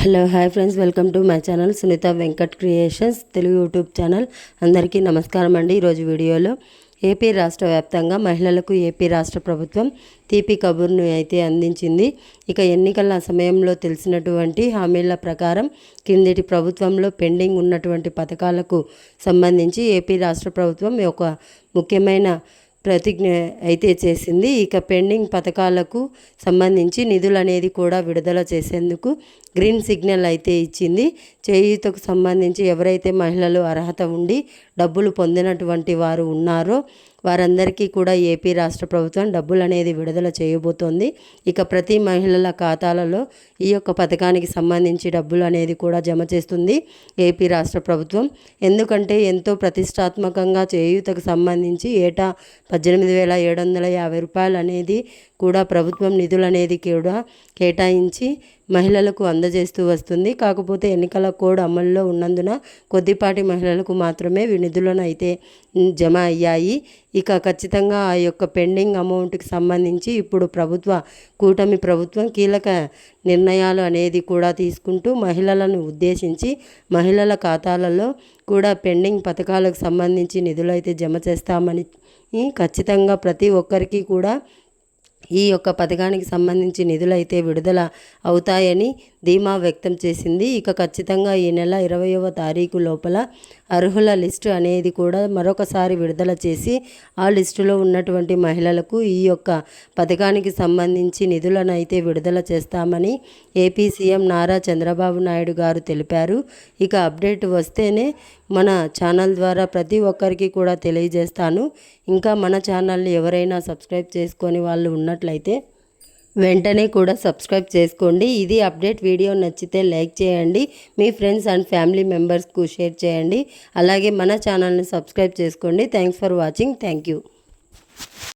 Hello hi friends welcome to my channel Sunitha Venkat creations Telugu YouTube channel. అందరికీ నమస్కారం అండి ఈరోజు వీడియోలో. ఏపీ రాష్ట్ర వ్యాప్తంగా మహిళలకు ఏపీ రాష్ట్ర ప్రభుత్వం తీపి కబుర్ను అయితే అందించింది. ఇక ఎన్నికల సమయంలో తెలిసినటువంటి హామీల ప్రకారం కిందటి ప్రభుత్వంలో పెండింగ్ ఉన్నటువంటి పథకాలకు సంబంధించి ఏపీ రాష్ట్ర ప్రభుత్వం ఒక ముఖ్యమైన ప్రతిజ్ఞ అయితే చేసింది. ఇక పెండింగ్ పథకాలకు సంబంధించి నిధులు అనేది కూడా విడుదల చేసేందుకు గ్రీన్ సిగ్నల్ అయితే ఇచ్చింది. చేయూతకు సంబంధించి ఎవరైతే మహిళలు అర్హత ఉండి డబ్బులు పొందినటువంటి వారు ఉన్నారో వారందరికీ కూడా ఏపీ రాష్ట్ర ప్రభుత్వం డబ్బులు అనేది విడుదల చేయబోతోంది. ఇక ప్రతి మహిళల ఖాతాలలో ఈ యొక్క పథకానికి సంబంధించి డబ్బులు అనేది కూడా జమ చేస్తుంది ఏపీ రాష్ట్ర ప్రభుత్వం. ఎందుకంటే ఎంతో ప్రతిష్టాత్మకంగా చేయూతకు సంబంధించి ఏటా పద్దెనిమిది వేల ఏడు వందల యాభై రూపాయలు అనేది కూడా ప్రభుత్వం నిధులనేది కూడా కేటాయించి మహిళలకు అందజేస్తూ వస్తుంది. కాకపోతే ఎన్నికల కోడ్ అమల్లో ఉన్నందున కొద్దిపాటి మహిళలకు మాత్రమే నిధులను అయితే జమ అయ్యాయి. ఇక ఖచ్చితంగా ఆ యొక్క పెండింగ్ అమౌంట్కి సంబంధించి ఇప్పుడు ప్రభుత్వ కూటమి ప్రభుత్వం కీలక నిర్ణయాలు అనేది కూడా తీసుకుంటూ మహిళలను ఉద్దేశించి మహిళల ఖాతాలలో కూడా పెండింగ్ పథకాలకు సంబంధించి నిధులైతే జమ చేస్తామని ఖచ్చితంగా ప్రతి ఒక్కరికి కూడా ఈ యొక్క పథకానికి సంబంధించి నిధులైతే విడుదల అవుతాయని ధీమా వ్యక్తం చేసింది. ఇక ఖచ్చితంగా ఈ నెల ఇరవయవ తారీఖు లోపల అర్హుల లిస్టు అనేది కూడా మరొకసారి విడుదల చేసి ఆ లిస్టులో ఉన్నటువంటి మహిళలకు ఈ యొక్క పథకానికి సంబంధించి నిధులను అయితే విడుదల చేస్తామని ఏపీ సీఎం నారా చంద్రబాబు నాయుడు గారు తెలిపారు. ఇక అప్డేట్ వస్తేనే మన ఛానల్ ద్వారా ప్రతి ఒక్కరికి కూడా తెలియజేస్తాను. ఇంకా మన ఛానల్ని ఎవరైనా సబ్స్క్రైబ్ చేసుకొని వాళ్ళు ఉన్నట్లయితే వెంటనే కూడా సబ్స్క్రైబ్ చేసుకోండి. ఇది అప్డేట్ వీడియో నచ్చితే లైక్ చేయండి. మీ ఫ్రెండ్స్ అండ్ ఫ్యామిలీ మెంబర్స్కు షేర్ చేయండి. అలాగే మన ఛానల్ని సబ్స్క్రైబ్ చేసుకోండి. Thanks for watching. Thank you.